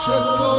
Shut.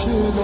ছিল